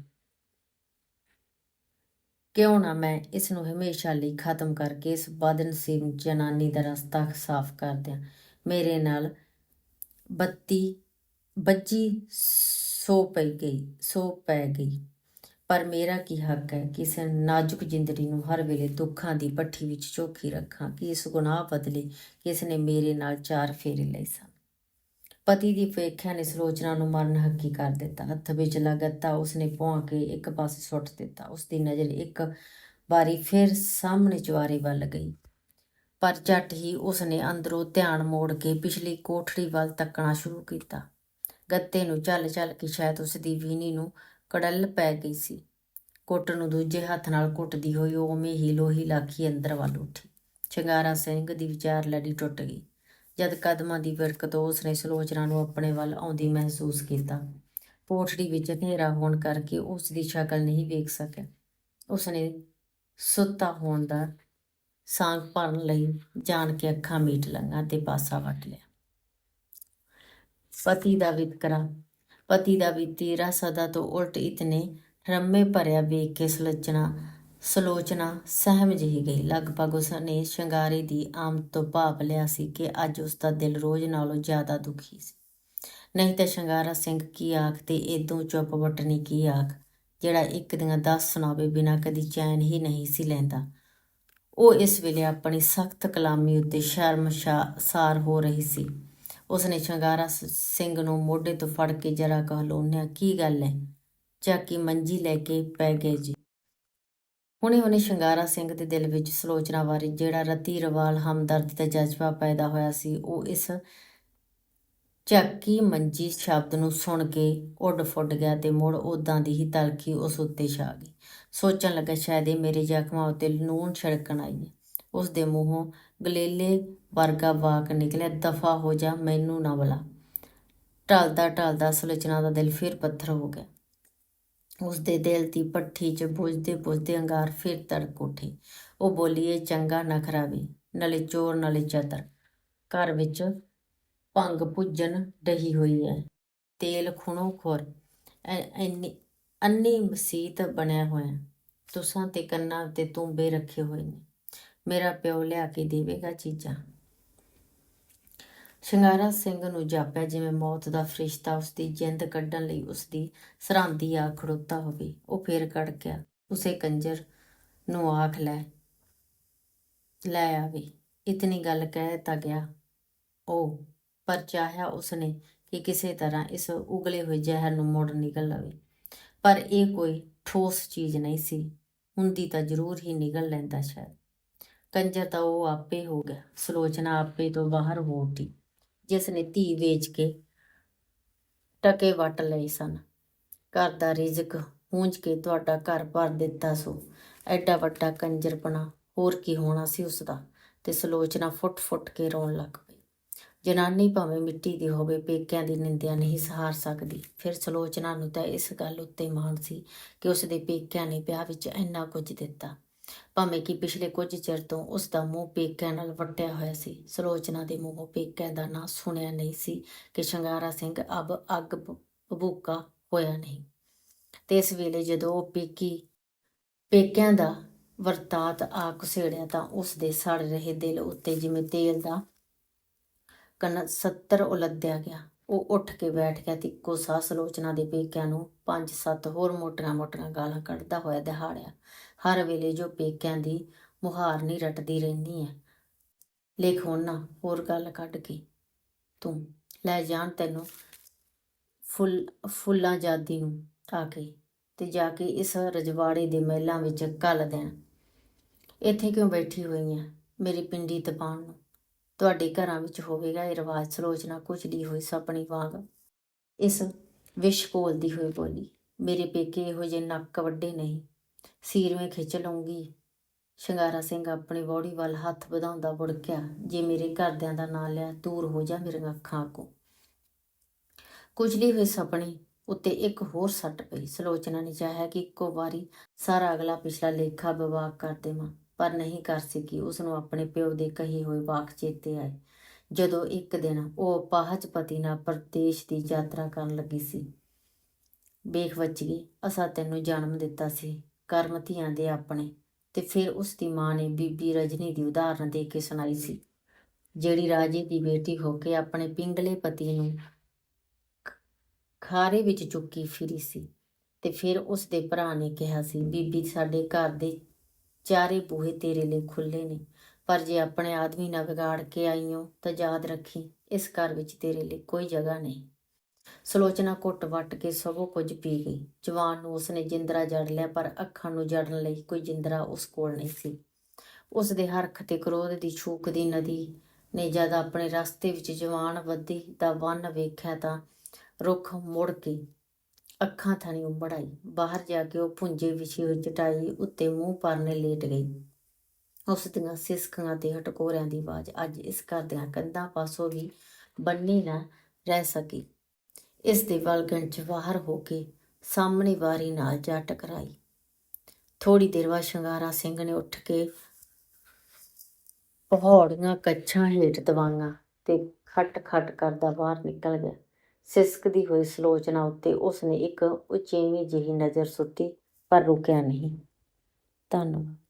ਕਿਉਂ ਨਾ ਮੈਂ ਇਸ ਨੂੰ ਹਮੇਸ਼ਾ ਲਈ ਖਤਮ ਕਰਕੇ ਇਸ ਬਦਨਸੀਬ ਜਨਾਨੀ ਦਾ ਰਸਤਾ ਸਾਫ਼ ਕਰ ਦਿਆਂ। ਮੇਰੇ ਨਾਲ ਬੱਤੀ ਬੱਜੀ ਸੋ ਪੈ ਗਈ, ਸੋ ਪੈ ਗਈ। ਪਰ ਮੇਰਾ ਕੀ ਹੱਕ ਹੈ ਕਿ ਇਸ ਨਾਜ਼ੁਕ ਜ਼ਿੰਦਗੀ ਨੂੰ ਹਰ ਵੇਲੇ ਦੁੱਖਾਂ ਦੀ ਪੱਠੀ ਵਿੱਚ ਝੋਕੀ ਰੱਖਾਂ, ਕਿ ਇਸ ਗੁਨਾਹ ਬਦਲੇ ਕਿ ਨੇ ਮੇਰੇ ਨਾਲ ਚਾਰ ਫੇਰੇ ਲਏ ਸਨ। ਪਤੀ ਦੀ ਉਪੇਖਿਆ ਨੇ ਸਲੋਚਨਾ ਨੂੰ ਮਰਨ ਹੱਕੀ ਕਰ ਦਿੱਤਾ। ਹੱਥ ਵਿੱਚ ਲਗੱਤਾ, ਉਸਨੇ ਭੌਂ ਕੇ ਇੱਕ ਪਾਸੇ ਸੁੱਟ ਦਿੱਤਾ। ਉਸ ਦੀ ਨਜ਼ਰ ਇੱਕ ਵਾਰੀ ਫਿਰ ਸਾਹਮਣੇ ਚੁਆਰੇ ਵੱਲ ਗਈ। ਪਰ ਝੱਟ ਹੀ ਉਸਨੇ ਅੰਦਰੋਂ ਧਿਆਨ ਮੋੜ ਕੇ ਪਿਛਲੀ ਕੋਠੜੀ ਵੱਲ ਤੱਕਣਾ ਸ਼ੁਰੂ ਕੀਤਾ। ਗੱਤੇ ਨੂੰ ਚੱਲ ਚੱਲ ਕੇ ਸ਼ਾਇਦ ਉਸ ਦੀ ਵੀਣੀ ਨੂੰ ਕੜਲ ਪੈ ਗਈ ਸੀ। ਕੁੱਟ ਨੂੰ ਦੂਜੇ ਹੱਥ ਨਾਲ ਕੁੱਟਦੀ ਹੋਈ ਉਹ ਉਵੇਂ ਹੀ ਲੋਹੀ ਲਾਖੀ ਅੰਦਰ ਵੱਲ ਉੱਠੀ। ਚੰਗਾਰਾ ਸਿੰਘ ਦੀ ਵਿਚਾਰ ਲੜੀ ਟੁੱਟ ਗਈ। ਜਦ ਕਦਮਾਂ ਦੀ ਵਿਰਕ ਤੋਂ ਉਸਨੇ ਸਲੋਚਨਾ ਨੂੰ ਆਪਣੇ ਵੱਲ ਆਉਂਦੀ ਮਹਿਸੂਸ ਕੀਤਾ। ਕੋਠੜੀ ਵਿੱਚ ਹਨੇਰਾ ਹੋਣ ਕਰਕੇ ਉਸ ਦੀ ਸ਼ਕਲ ਨਹੀਂ ਵੇਖ ਸਕਿਆ। ਉਸਨੇ ਸੁੱਤਾ ਹੋਣ ਦਾ ਸਾਂਗ ਭਰਨ ਲਈ ਜਾਣ ਕੇ ਅੱਖਾਂ ਮੀਟ ਲਈਆਂ ਤੇ ਪਾਸਾ ਵੱਟ ਲਿਆ। ਪਤੀ ਦਾ ਵਿਤਕਰਾ ਪਤੀ ਦਾ ਵੀ ਤੇਰਾ ਸਦਾ ਤੋਂ ਉਲਟ ਇਤਨੇ ਰੰਮੇ ਭਰਿਆ ਵੇਖ ਕੇ ਸਲੋਚਨਾ ਸਲੋਚਨਾ ਸਹਿਮ ਜਿਹੀ ਗਈ। ਲਗਭਗ ਉਸਨੇ ਸ਼ਿੰਗਾਰੇ ਦੀ ਆਮਦ ਤੋਂ ਭਾਵ ਲਿਆ ਸੀ ਕਿ ਅੱਜ ਉਸ ਦਾ ਦਿਲ ਰੋਜ਼ ਨਾਲੋਂ ਜ਼ਿਆਦਾ ਦੁਖੀ ਸੀ। ਨਹੀਂ ਤਾਂ ਸ਼ਿੰਗਾਰਾ ਸਿੰਘ ਕੀ ਆਖ ਤੇ ਇਦੋਂ ਚੁੱਪ ਵਟਣੀ ਕੀ ਆਖ, ਜਿਹੜਾ ਇੱਕ ਦੀਆਂ 10 ਸੁਣਾਵੇ ਬਿਨਾਂ ਕਦੀ ਚੈਨ ਹੀ ਨਹੀਂ ਸੀ ਲੈਂਦਾ। ਉਹ ਇਸ ਵੇਲੇ ਆਪਣੀ ਸਖਤ ਕਲਾਮੀ ਉੱਤੇ ਸ਼ਰਮਸਾਰ ਹੋ ਰਹੀ ਸੀ। ਉਸਨੇ ਸ਼ਿੰਗਾਰਾ ਸਿੰਘ ਨੂੰ ਮੋਢੇ ਤੋਂ ਫੜ ਕੇ ਜਰਾ ਕਹਲੋਨਿਆ ਕੀ ਗੱਲ ਹੈ ਚਾਕੀ ਮੰਜੀ ਲੈ ਕੇ ਪੈ ਗਏ ਜੀ। ਹੁਣੇ ਹੁਣੇ ਸ਼ਿੰਗਾਰਾ ਸਿੰਘ ਦੇ ਦਿਲ ਵਿੱਚ ਸਲੋਚਨਾ ਬਾਰੇ ਜਿਹੜਾ ਰਤੀ ਰਵਾਲ ਹਮਦਰਦੀ ਦਾ ਜਜ਼ਬਾ ਪੈਦਾ ਹੋਇਆ ਸੀ, ਉਹ ਇਸ ਚੱਕੀ ਮੰਜੀ ਸ਼ਬਦ ਨੂੰ ਸੁਣ ਕੇ ਉੱਡ ਫੁੱਟ ਗਿਆ ਤੇ ਮੁੜ ਉਦਾਂ ਦੀ ਹੀ ਤਲਖੀ ਉਸ ਉੱਤੇ ਛਾ ਗਈ। ਸੋਚਣ ਲੱਗਾ, ਸ਼ਾਇਦ ਇਹ ਮੇਰੇ ਜ਼ਖਮਾਂ ਉੱਤੇ ਲੂਣ ਛਿੜਕਣ ਆਈ ਹੈ ਉਸ ਦੇ ਮੂੰਹੋਂ ਗਲੇਲੇ ਵਰਗਾ ਵਾਕ ਨਿਕਲਿਆ, ਦਫਾ ਹੋ ਜਾ, ਮੈਨੂੰ ਨਾ ਬੁਲਾ। ਢਲਦਾ ਢਲਦਾ ਸੁਲਚਨਾ ਦਾ ਦਿਲ ਫਿਰ ਪੱਥਰ ਹੋ ਗਿਆ। ਉਸ ਦੇ ਦਿਲ ਦੀ ਪੱਠੀ 'ਚ ਬੁਝਦੇ ਬੁਝਦੇ ਅੰਗਾਰ ਫਿਰ ਤੜਕ ਉੱਠੀ। ਉਹ ਬੋਲੀਏ, ਚੰਗਾ ਨਖਰਾ ਵੀ ਨਾਲੇ ਚੋਰ, ਨਾਲੇ ਚਤਰ। ਘਰ ਵਿੱਚ ਭੰਗ ਭੁੱਜਣ ਡਹੀ ਹੋਈ ਹੈ ਤੇਲ ਖੁਣੋ ਖੁਰ। ਐ- ਐਨੀ, ਅੰਨੀ ਮਸੀਤ ਬਣਿਆ ਹੋਇਆ। ਤੁਸਾਂ ਤੇ ਕੰਨਾਂ ਤੇ ਤੁੰਬੇ ਰੱਖੇ ਹੋਏ ਨੇ। ਮੇਰਾ ਪਿਓ ਲਿਆ ਕੇ ਦੇਵੇਗਾ ਚੀਜ਼ਾਂ। ਸ਼ਿੰਗਾਰਾ ਸਿੰਘ ਨੂੰ ਜਾਪਿਆ ਜਿਵੇਂ ਮੌਤ ਦਾ ਫਰਿਸ਼ਤਾ ਉਸ ਦੀ ਜਿੰਦ ਕੱਢਣ ਲਈ ਉਸ ਦੀ ਸਰਾਂਦੀ ਆ ਖੜੋਤਾ ਹੋਵੇ। ਉਹ ਫੇਰ ਕੜ ਗਿਆ ਉਸੇ ਕੰਜਰ ਨੂੰ ਆਖ ਲੈ ਲੈ ਆਵੇ। ਇਤਨੀ ਗੱਲ ਕਹਿ ਤਾ ਗਿਆ ਉਹ, ਪਰ ਚਾਹਿਆ ਉਸਨੇ ਕਿ ਕਿਸੇ ਤਰ੍ਹਾਂ ਇਸ ਉਗਲੇ ਹੋਏ ਜ਼ਹਿਰ ਨੂੰ ਮੋੜ ਨਿਕਲ ਲਵੇ। ਪਰ ਇਹ ਕੋਈ ਠੋਸ ਚੀਜ਼ ਨਹੀਂ ਸੀ। ਹੁੰਦੀ ਤਾਂ ਜ਼ਰੂਰ ਹੀ ਨਿਕਲ ਲੈਂਦਾ ਸ਼ਾਇਦ। ਕੰਜਰ ਤਾਂ ਉਹ ਆਪੇ ਹੋ ਗਿਆ, ਸਲੋਚਨਾ ਆਪੇ ਤੋਂ ਬਾਹਰ ਹੋ ਉੱਠੀ ਜਿਸ ਨੇ ਧੀ ਵੇਚ ਕੇ ਟਕੇ ਵਟ ਲਏ ਸਨ। ਘਰ ਦਾ ਰਿਜ਼ਕ ਪੂੰਝ ਕੇ ਤੁਹਾਡਾ ਘਰ ਭਰ ਦਿੱਤਾ ਸੋ, ਐਡਾ ਵੱਡਾ ਕੰਜਰਪਣਾ ਹੋਰ ਕੀ ਹੋਣਾ ਸੀ ਉਸ ਦਾ ਤੇ ਸਲੋਚਨਾ ਫੁੱਟ-ਫੁੱਟ ਕੇ ਰੋਣ ਲੱਗ ਪਈ। ਜਨਾਨੀ ਭਾਵੇਂ ਮਿੱਟੀ ਦੀ ਹੋਵੇ, ਪੇਕਿਆਂ ਦੀ ਨਿੰਦਿਆ ਨਹੀਂ ਸਹਾਰ ਸਕਦੀ। ਫਿਰ ਸਲੋਚਨਾ ਨੂੰ ਤਾਂ ਇਸ ਗੱਲ ਉੱਤੇ ਮਾਣ ਸੀ ਕਿ ਉਸ ਦੇ ਪੇਕਿਆਂ ਨੇ ਵਿਆਹ ਵਿੱਚ ਇੰਨਾ ਕੁਝ ਦਿੱਤਾ। ਭਾਵੇਂ ਕਿ ਪਿਛਲੇ ਕੁਝ ਚਿਰ ਤੋਂ ਉਸ ਦਾ ਮੂੰਹ ਪੇਕਿਆਂ ਨਾਲ ਵੱਟਿਆ ਹੋਇਆ ਸੀ, ਸਲੋਚਨਾ ਦੇ ਮੂੰਹੋਂ ਪੇਕਿਆਂ ਦਾ ਨਾਂ ਸੁਣਿਆ ਨਹੀਂ ਸੀ ਕਿ ਸ਼ਿੰਗਾਰਾ ਸਿੰਘ ਅਬ ਅੱਗ ਬ- ਬਬੂਕਾ ਹੋਇਆ ਨਹੀਂ। ਤੇ ਇਸ ਵੇਲੇ ਜਦੋਂ ਉਹ ਪੇਕੀ, ਪੇਕਿਆਂ ਦਾ ਵਰਤਾਤ ਆ ਕੁਸੇੜਿਆ ਤਾਂ ਉਸ ਦੇ ਸੜ ਰਹੇ ਦਿਲ ਉੱਤੇ ਜਿਵੇਂ ਤੇਲ ਦਾ ਕਨ 70 ਉਲੱਦਿਆ ਗਿਆ। ਉਹ ਉੱਠ ਕੇ ਬੈਠ ਗਿਆ ਤੇ ਇੱਕੋ ਸਾਹ ਸਲੋਚਨਾ ਦੇ ਪੇਕਿਆਂ ਨੂੰ ਪੰਜ ਸੱਤ ਹੋਰ ਮੋਟੀਆਂ-ਮੋਟੀਆਂ ਗਾਲਾਂ ਕੱਢਦਾ ਹੋਇਆ ਦਿਹਾੜਿਆ। ਹਰ ਵੇਲੇ ਜੋ ਪੇਕਿਆਂ ਦੀ ਮੁਹਾਰ ਨਹੀਂ ਰਟਦੀ ਰਹਿੰਦੀ ਹੈ ਲੇਖ ਹੁਣ ਨਾ ਹੋਰ ਗੱਲ ਕੱਢ ਕੇ ਤੂੰ ਲੈ ਜਾਣ ਤੈਨੂੰ ਫੁੱਲ, ਫੁੱਲਾਂ ਜਾਦੀ ਨੂੰ ਆ ਕੇ ਤੇ ਜਾ ਕੇ ਇਸ ਰਜਵਾੜੇ ਦੇ ਮਹਿਲਾਂ ਵਿੱਚ ਘੱਲ ਦੇਣ। ਇੱਥੇ ਕਿਉਂ ਬੈਠੀ ਹੋਈ ਹੈ ਮੇਰੀ ਪਿੰਡੀ ਤਪਾਉਣ ਨੂੰ? ਤੁਹਾਡੇ ਘਰਾਂ ਵਿੱਚ ਹੋਵੇਗਾ ਇਹ ਰਿਵਾਜ ਸਲੋਚਨਾ ਕੁਚਲੀ ਹੋਈ ਸਪਣੀ ਵਾਂਗ। ਇਸ ਵਿਸ਼ ਘੋਲਦੀ ਹੋਈ ਬੋਲੀ, ਮੇਰੇ ਪੇਕੇ ਇਹੋ ਜਿਹੇ ਨੱਕ ਵੱਡੇ ਨਹੀਂ। ਸੀਰਵੇਂ ਖਿੱਚ ਲਊਂਗੀ। ਸ਼ਿੰਗਾਰਾ ਸਿੰਘ ਆਪਣੀ ਬੋੜੀ ਵੱਲ ਹੱਥ ਵਧਾਉਂਦਾ ਬੁੜਕਿਆ ਜੇ ਮੇਰੇ ਘਰਦਿਆਂ ਦਾ ਨਾਂ ਲਿਆ ਦੂਰ ਹੋ ਜਾ ਮੇਰੀਆਂ ਅੱਖਾਂ ਕੋ ਕੁਚਲੀ ਹੋਈ ਸਪਣੀ, ਉੱਤੇ ਇੱਕ ਹੋਰ ਸੱਟ ਪਈ। ਸਲੋਚਨਾ ਨੇ ਚਾਹਿਆ ਕਿ ਇੱਕੋ ਵਾਰੀ ਸਾਰਾ ਅਗਲਾ ਪਿਛਲਾ ਲੇਖਾ ਵਿਵਾਕ ਕਰ ਦੇਵਾਂ, ਪਰ ਨਹੀਂ ਕਰ ਸਕੀ। ਉਸ ਨੂੰ ਆਪਣੇ ਪਿਓ ਦੇ ਕਹੇ ਹੋਏ ਵਾਕ ਚੇਤੇ ਆਏ। ਜਦੋਂ ਇੱਕ ਦਿਨ ਉਹ ਪਾਹਜ ਪਤੀ ਨਾਲ ਪ੍ਰਦੇਸ਼ ਦੀ ਯਾਤਰਾ ਕਰਨ ਲੱਗੀ ਸੀ। ਵੇਖ ਗਈ ਅਸਾਂ ਤੈਨੂੰ ਜਨਮ ਦਿੱਤਾ ਸੀ। ਕਰਮ ਧੀਆਂ ਦੇ ਆਪਣੇ ਤੇ ਫਿਰ ਉਸ ਦੀ ਮਾਂ ਨੇ ਬੀਬੀ ਰਜਨੀ ਦੀ ਉਦਾਹਰਨ ਦੇ ਕੇ ਸੁਣਾਈ ਸੀ। ਜਿਹੜੀ ਰਾਜੇ ਦੀ ਬੇਟੀ ਹੋ ਕੇ ਆਪਣੇ ਪਿੰਗਲੇ ਪਤੀ ਨੂੰ ਖਾਰੇ ਵਿੱਚ ਚੁੱਕੀ ਫਿਰੀ ਸੀ ਤੇ ਫਿਰ ਉਸ ਦੇ ਭਰਾ ਨੇ ਕਿਹਾ ਸੀ, ਬੀਬੀ, ਸਾਡੇ ਘਰ ਦੇ ਚਾਰੇ ਬੂਹੇ ਤੇਰੇ ਲਈ ਖੁੱਲੇ ਨੇ, ਪਰ ਜੇ ਆਪਣੇ ਆਦਮੀ ਨਾਲ ਵਿਗਾੜ ਕੇ ਆਈਓ ਤਾਂ ਯਾਦ ਰੱਖੀ, ਇਸ ਘਰ ਵਿੱਚ ਤੇਰੇ ਲਈ ਕੋਈ ਜਗ੍ਹਾ ਨਹੀਂ। ਸਲੋਚਨਾ ਘੁੱਟ ਵੱਟ ਕੇ ਸਭੋ ਕੁਝ ਪੀ ਗਈ। ਜਵਾਨ ਨੂੰ ਉਸਨੇ ਜਿੰਦਰਾ ਜੜ ਲਿਆ, ਪਰ ਅੱਖਾਂ ਨੂੰ ਜੜਨ ਲਈ ਕੋਈ ਜਿੰਦਰਾ ਉਸ ਕੋਲ ਨਹੀਂ ਸੀ। ਉਸ ਦੇ ਹਰਖ ਤੇ ਕ੍ਰੋਧ ਦੀ ਛੂਕ ਦੀ ਨਦੀ ਨੇ ਜਦ ਆਪਣੇ ਰਸਤੇ ਵਿੱਚ ਜਵਾਨ ਵੱਧੀ ਦਾ ਵੰਨ ਵੇਖਿਆ ਤਾਂ ਰੁੱਖ ਮੁੜ ਕੇ ਅੱਖਾਂ ਥਾਣੀ ਉੰਬੜ ਆਈ ਬਾਹਰ ਜਾ ਕੇ ਉਹ ਪੁੰਜੇ ਵਿਛੀ ਹੋਈ ਚਟਾਈ ਉੱਤੇ ਮੂੰਹ ਪਰਨੇ ਲੇਟ ਗਈ। ਉਸ ਦੀਆਂ ਸਿਸਕਾਂ ਤੇ ਹਟਕੋਰਿਆਂ ਦੀ ਆਵਾਜ਼ ਅੱਜ ਇਸ ਘਰ ਦੀਆਂ ਕੰਧਾਂ ਪਾਸੋਂ ਵੀ ਬੰਨੀ ਨਾ ਰਹਿ ਸਕੀ। ਇਸ ਦੇ ਵਲਗਣ ਚ ਬਾਹਰ ਹੋ ਕੇ ਸਾਹਮਣੇ ਵਾਰੀ ਨਾਲ ਜਾ ਟਕਰਾਈ। ਥੋੜੀ ਦੇਰ ਬਾਅਦ ਸ਼ਿੰਗਾਰਾ ਸਿੰਘ ਨੇ ਉੱਠ ਕੇ ਪਹਾੜੀਆਂ ਕੱਛਾਂ ਹੇਠ ਦਵਾਈਆਂ ਤੇ ਖਟ ਖਟ ਕਰਦਾ ਬਾਹਰ ਨਿਕਲ ਗਿਆ। ਸਿਸਕਦੀ ਹੋਈ ਸਲੋਚਨਾ ਉੱਤੇ ਉਸਨੇ ਇੱਕ ਉਚੇਵੀਂ ਜਿਹੀ ਨਜ਼ਰ ਸੁੱਟੀ ਪਰ ਰੁਕਿਆ ਨਹੀਂ। ਧੰਨਵਾਦ।